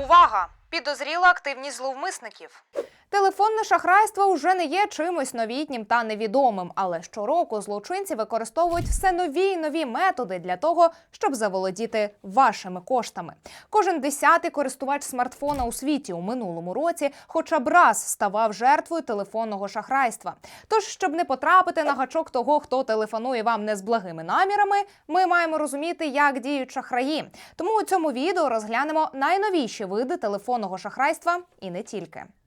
Увага! Підозріла активність зловмисників. Телефонне шахрайство вже не є чимось новітнім та невідомим, але щороку злочинці використовують все нові й нові методи для того, щоб заволодіти вашими коштами. Кожен десятий користувач смартфона у світі у минулому році, хоча б раз ставав жертвою телефонного шахрайства. Тож, щоб не потрапити на гачок того, хто телефонує вам не з благими намірами, ми маємо розуміти, як діють шахраї. Тому у цьому відео розглянемо найновіші види телефонного шахрайства і не тільки.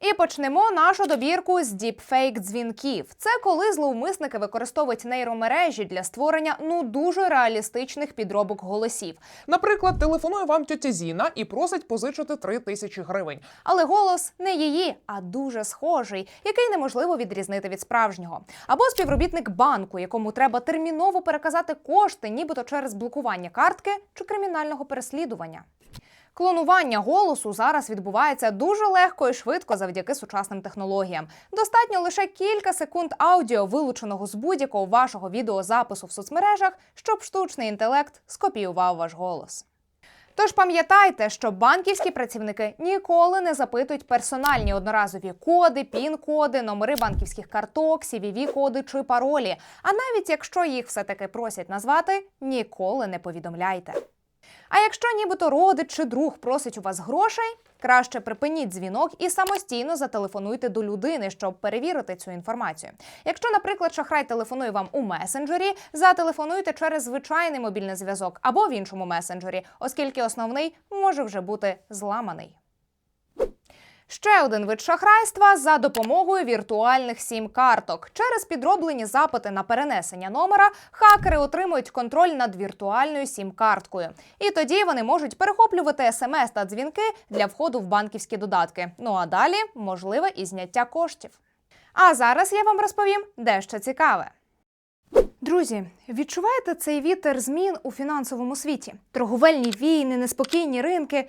І почнемо нашу добірку з діпфейк дзвінків. Це коли зловмисники використовують нейромережі для створення ну дуже реалістичних підробок голосів. Наприклад, телефонує вам тетя Зіна і просить позичити 3 тисячі гривень. Але голос не її, а дуже схожий, який неможливо відрізнити від справжнього. Або співробітник банку, якому треба терміново переказати кошти, нібито через блокування картки чи кримінального переслідування. Клонування голосу зараз відбувається дуже легко і швидко завдяки сучасним технологіям. Достатньо лише кілька секунд аудіо, вилученого з будь-якого вашого відеозапису в соцмережах, щоб штучний інтелект скопіював ваш голос. Тож пам'ятайте, що банківські працівники ніколи не запитують персональні одноразові коди, пін-коди, номери банківських карток, cvv коди чи паролі. А навіть якщо їх все таки просять назвати, ніколи не повідомляйте. А якщо нібито родич чи друг просить у вас грошей, краще припиніть дзвінок і самостійно зателефонуйте до людини, щоб перевірити цю інформацію. Якщо, наприклад, шахрай телефонує вам у месенджері, зателефонуйте через звичайний мобільний зв'язок або в іншому месенджері, оскільки основний може вже бути зламаний. Ще один вид шахрайства за допомогою віртуальних сім-карток. Через підроблені запити на перенесення номера хакери отримують контроль над віртуальною сім-карткою. І тоді вони можуть перехоплювати смс та дзвінки для входу в банківські додатки. Ну а далі можливе і зняття коштів. А зараз я вам розповім дещо цікаве. Друзі, відчуваєте цей вітер змін у фінансовому світі? Торговельні війни, неспокійні ринки.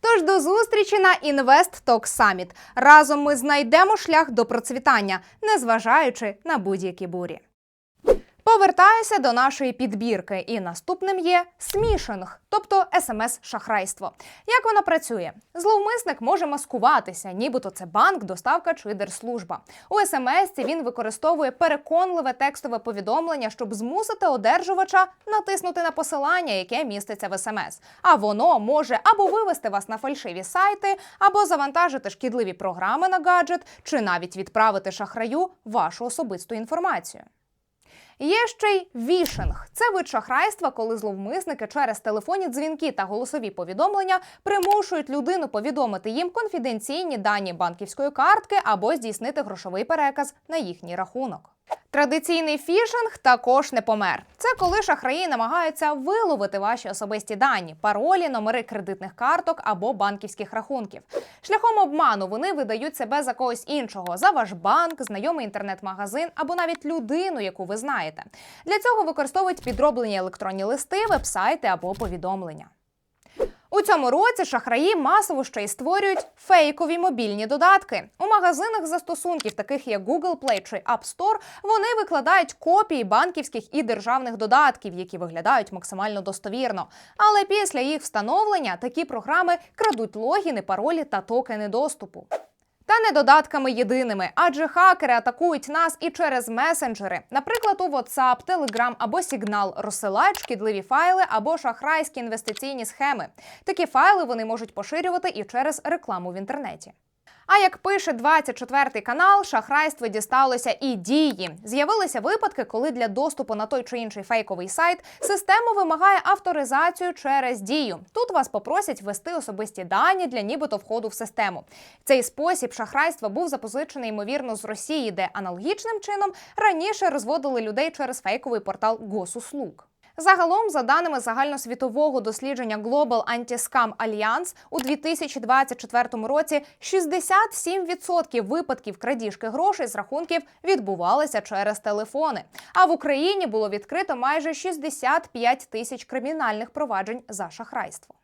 Тож до зустрічі на Invest Talk Summit. Разом ми знайдемо шлях до процвітання, незважаючи на будь-які бурі. Повертаюся до нашої підбірки, і наступним є смішинг, тобто смс-шахрайство. Як воно працює? Зловмисник може маскуватися, нібито це банк, доставка чи держслужба. У смс він використовує переконливе текстове повідомлення, щоб змусити одержувача натиснути на посилання, яке міститься в смс. А воно може або вивести вас на фальшиві сайти, або завантажити шкідливі програми на гаджет, чи навіть відправити шахраю вашу особисту інформацію. Є ще й вішинг. Це вид шахрайства, коли зловмисники через телефонні дзвінки та голосові повідомлення примушують людину повідомити їм конфіденційні дані банківської картки або здійснити грошовий переказ на їхній рахунок. Традиційний фішинг також не помер. Це коли шахраї намагаються виловити ваші особисті дані, паролі, номери кредитних карток або банківських рахунків. Шляхом обману вони видають себе за когось іншого, за ваш банк, знайомий інтернет-магазин або навіть людину, яку ви знаєте. Для цього використовують підроблені електронні листи, вебсайти або повідомлення. У цьому році шахраї масово ще й створюють фейкові мобільні додатки. У магазинах застосунків, таких як Google Play чи App Store, вони викладають копії банківських і державних додатків, які виглядають максимально достовірно. Але після їх встановлення такі програми крадуть логіни, паролі та токени доступу. Та не додатками єдиними, адже хакери атакують нас і через месенджери, наприклад, у WhatsApp, Telegram або Signal, розсилають шкідливі файли або шахрайські інвестиційні схеми. Такі файли вони можуть поширювати і через рекламу в інтернеті. А як пише 24 канал, шахрайство дісталося і дії. З'явилися випадки, коли для доступу на той чи інший фейковий сайт система вимагає авторизацію через дію. Тут вас попросять ввести особисті дані для нібито входу в систему. Цей спосіб шахрайства був запозичений ймовірно з Росії, де аналогічним чином раніше розводили людей через фейковий портал Госуслуг. Загалом, за даними загальносвітового дослідження Global Anti-Scam Alliance, у 2024 році 67% випадків крадіжки грошей з рахунків відбувалися через телефони. А в Україні було відкрито майже 65 тисяч кримінальних проваджень за шахрайство.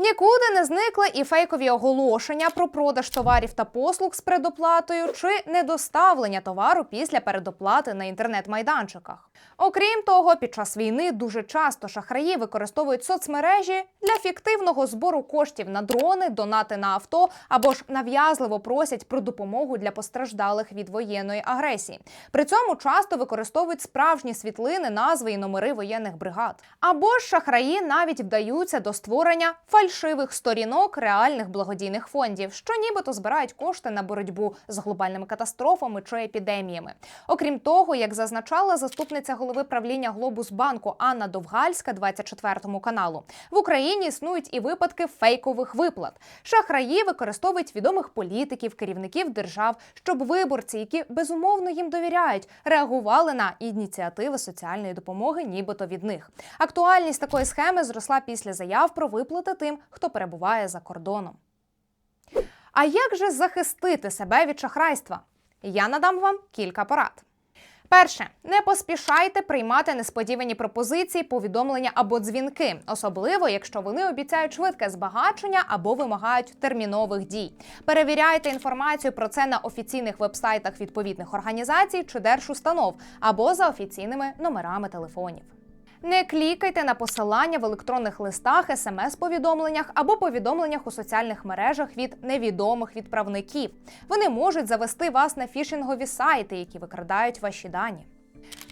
Нікуди не зникли і фейкові оголошення про продаж товарів та послуг з предоплатою чи недоставлення товару після передоплати на інтернет-майданчиках. Окрім того, під час війни дуже часто шахраї використовують соцмережі для фіктивного збору коштів на дрони, донати на авто або ж нав'язливо просять про допомогу для постраждалих від воєнної агресії. При цьому часто використовують справжні світлини, назви і номери воєнних бригад. Або ж шахраї навіть вдаються до створення фальшивих сторінок реальних благодійних фондів, що нібито збирають кошти на боротьбу з глобальними катастрофами чи епідеміями. Окрім того, як зазначала заступниця голови правління Глобус банку Анна Довгальська 24 каналу, в Україні існують і випадки фейкових виплат. Шахраї використовують відомих політиків, керівників держав, щоб виборці, які безумовно їм довіряють, реагували на ініціативи соціальної допомоги, нібито від них. Актуальність такої схеми зросла після заяв про виплати тим, хто перебуває за кордоном. А як же захистити себе від шахрайства? Я надам вам кілька порад. Перше, не поспішайте приймати несподівані пропозиції, повідомлення або дзвінки, особливо якщо вони обіцяють швидке збагачення або вимагають термінових дій. Перевіряйте інформацію про це на офіційних вебсайтах відповідних організацій чи держустанов або за офіційними номерами телефонів. Не клікайте на посилання в електронних листах, смс-повідомленнях або повідомленнях у соціальних мережах від невідомих відправників. Вони можуть завести вас на фішингові сайти, які викрадають ваші дані.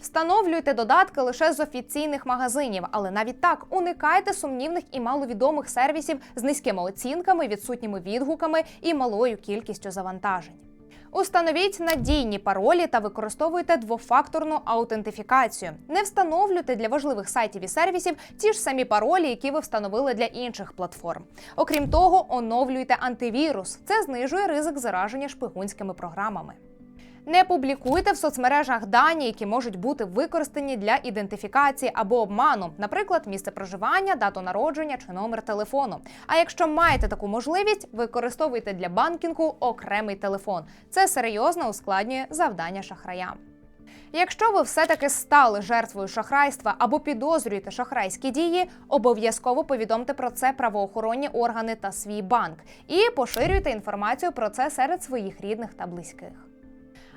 Встановлюйте додатки лише з офіційних магазинів, але навіть так уникайте сумнівних і маловідомих сервісів з низькими оцінками, відсутніми відгуками і малою кількістю завантажень. Установіть надійні паролі та використовуйте двофакторну аутентифікацію. Не встановлюйте для важливих сайтів і сервісів ті ж самі паролі, які ви встановили для інших платформ. Окрім того, оновлюйте антивірус. Це знижує ризик зараження шпигунськими програмами. Не публікуйте в соцмережах дані, які можуть бути використані для ідентифікації або обману, наприклад, місце проживання, дату народження чи номер телефону. А якщо маєте таку можливість, використовуйте для банкінгу окремий телефон. Це серйозно ускладнює завдання шахраям. Якщо ви все-таки стали жертвою шахрайства або підозрюєте шахрайські дії, обов'язково повідомте про це правоохоронні органи та свій банк і поширюйте інформацію про це серед своїх рідних та близьких.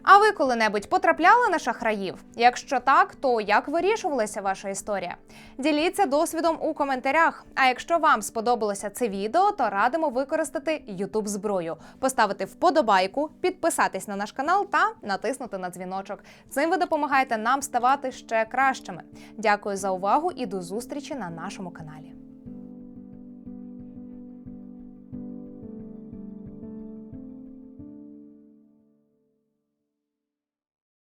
А ви коли-небудь потрапляли на шахраїв? Якщо так, то як вирішувалася ваша історія? Діліться досвідом у коментарях. А якщо вам сподобалося це відео, то радимо використати youtube зброю, поставити вподобайку, підписатись на наш канал та натиснути на дзвіночок. Цим ви допомагаєте нам ставати ще кращими. Дякую за увагу і до зустрічі на нашому каналі.